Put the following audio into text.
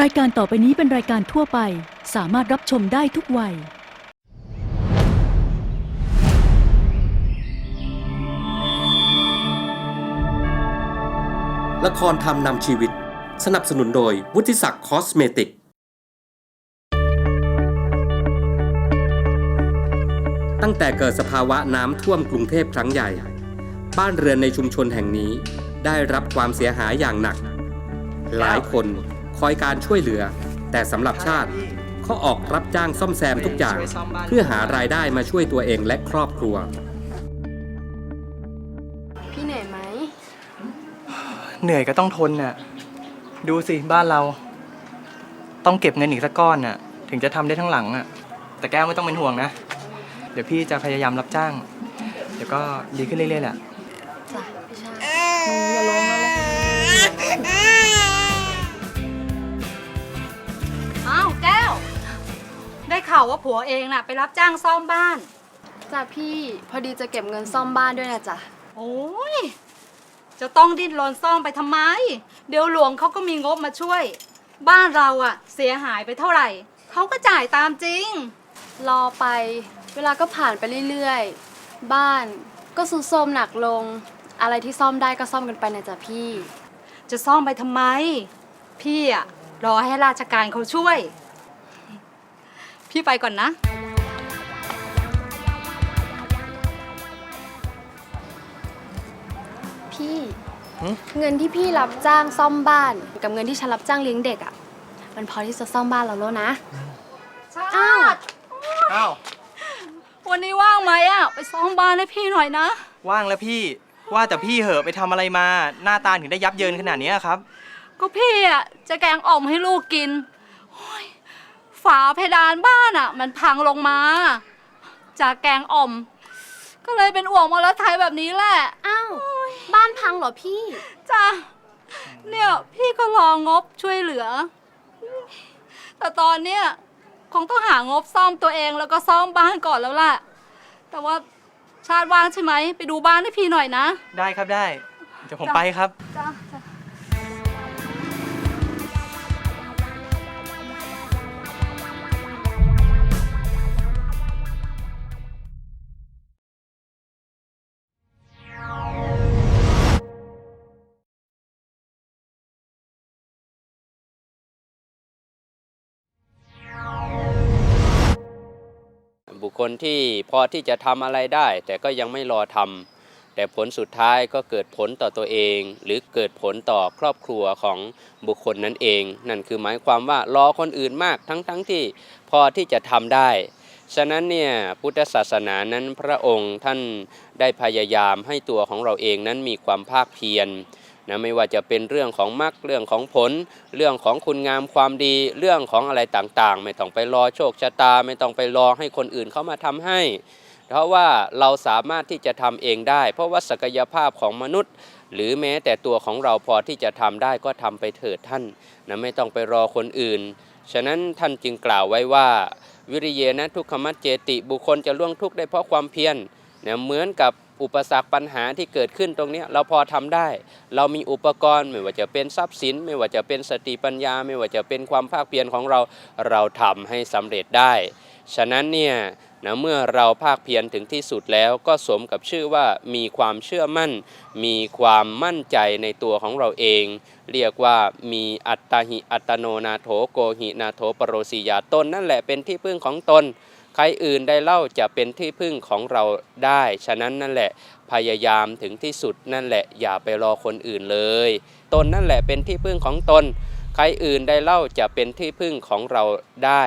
รายการต่อไปนี้เป็นรายการทั่วไป สามารถรับชมได้ทุกวัย ละครทำนำชีวิต สนับสนุนโดยวุฒิศักดิ์คอสเมติก ตั้งแต่เกิดสภาวะน้ำท่วมกรุงเทพครั้งใหญ่ บ้านเรือนในชุมชนแห่งนี้ได้รับความเสียหายอย่างหนัก หลายคน อยการช่วยเหลือ แต่สำหรับชาติเขาออกรับจ้างซ่อมแซมทุกอย่าง เพื่อหารายได้มาช่วยตัวเองและครอบครัว พี่เหนื่อยไหม เหนื่อยก็ต้องทนน่ะ ดูสิบ้านเรา ต้องเก็บเงินอีกสักก้อนน่ะ ถึงจะทำได้ทั้งหลังอะ แต่แก้วไม่ต้องเป็นห่วงนะ เดี๋ยวพี่จะพยายามรับจ้าง เดี๋ยวก็ดีขึ้นเรื่อยๆแหละจ้ะ ได้ข่าวว่าผัวเองน่ะไปรับจ้างซ่อมบ้าน จ้ะพี่พอดีจะเก็บเงินซ่อมบ้านด้วยนะจ๊ะ โอ้ย จะต้องดิ้นรนซ่อมไปทำไม เดี๋ยวหลวงเขาก็มีงบมาช่วย บ้านเราอะเสียหายไปเท่าไหร่ เขาก็จ่ายตามจริง รอไป เวลาก็ผ่านไปเรื่อยๆ บ้านก็สุดโทรมหนักลง อะไรที่ซ่อมได้ก็ซ่อมกันไปนะจ๊ะพี่ จะซ่อมไปทำไม พี่อะรอให้ราชการเขาช่วย พี่ไปก่อนนะ พี่หึ เงินที่พี่รับจ้างซ่อมบ้าน กับเงินที่ฉันรับจ้างเลี้ยงเด็กอะ่ะ มันพอที่จะซ่อมบ้านเราแล้วนะชาอ้าวติอ้าว วันนี้ว่างไหมอะไปซ่อมบ้านให้พี่หน่อยนะ ว่างแล้วพี่ ว่าแต่พี่เหอะไปทำอะไรมา หน้าตาถึงได้ยับเยินขนาดเนี้ยครับ ก็พี่อะจะแกงอ่อมให้ลูกกินโอ้ย ฝาเพดานบ้านอะ มันพังลงมา จากแกงอ่อม ก็เลยเป็นอ่วงมลไทยแบบนี้แหละ อ้าว บ้านพังเหรอพี่ จ้ะเนี่ยพี่ก็รองบช่วยเหลือ แต่ตอนเนี้ยคงต้องหางบซ่อมตัวเองแล้วก็ซ่อมบ้านก่อนแล้วล่ะ แต่ว่าชาติว่างใช่ไหม ไปดูบ้านให้พี่หน่อยนะ ได้ครับได้ เดี๋ยวผมไปครับ จ้ะจ้ะ บุคคลที่พอที่จะทำอะไรได้ แต่ก็ยังไม่รอทำแต่ผลสุดท้ายก็เกิดผลต่อตัวเอง หรือเกิดผลต่อครอบครัวของบุคคลนั้นเอง นั่นคือหมายความว่ารอคนอื่นมากทั้งๆทที่พอที่จะทำได้ฉะนั้นเนี่ยพุทธศาสนานั้นพระองค์ท่านได้พยายามให้ตัวของเราเองนั้นมีความภาคเพียร นะไม่ว่าจะเป็นเรื่องของมรรคเรื่องของผล เรื่องของคุณงามความดีเรื่องของอะไรต่างๆ ไม่ต้องไปรอโชคชะตา ไม่ต้องไปรอให้คนอื่นเขามาทำให้ เพราะว่าเราสามารถที่จะทำเองได้ เพราะว่าศักยภาพของมนุษย์ หรือแม้แต่ตัวของเราพอที่จะทำได้ก็ทำไปเถิดท่านนะไม่ต้องไปรอคนอื่น ฉะนั้นท่านจึงกล่าวไว้ว่า วิริเยนะทุกขมัจเจติบุคคลจะล่วงทุกข์ได้เพราะความเพียรเนี่ยเหมือนกับ อุปสรรคปัญหาที่เกิดขึ้นตรงนี้เราพอทำได้ เรามีอุปกรณ์ไม่ว่าจะเป็นทรัพย์สิน ไม่ว่าจะเป็นสติปัญญา ไม่ว่าจะเป็นความภาคเพียรของเราเราทำให้สำเร็จได้ ฉะนั้นเนี่ยนะเมื่อเราภาคเพียรถึงที่สุดแล้วก็สมกับชื่อว่ามีความเชื่อมั่น มีความมั่นใจในตัวของเราเอง เรียกว่ามีอัตตาหิอัตโนนาโถโกหินาโถปรโรสียาตนนั่นแหละเป็นที่พึ่งของตน ใครอื่นได้เล่าจะเป็นที่พึ่งของเราได้ ฉะนั้นนั่นแหละพยายามถึงที่สุดนั่นแหละอย่าไปรอคนอื่นเลย ตนนั่นแหละเป็นที่พึ่งของตน ใครอื่นได้เล่าจะเป็นที่พึ่งของเราได้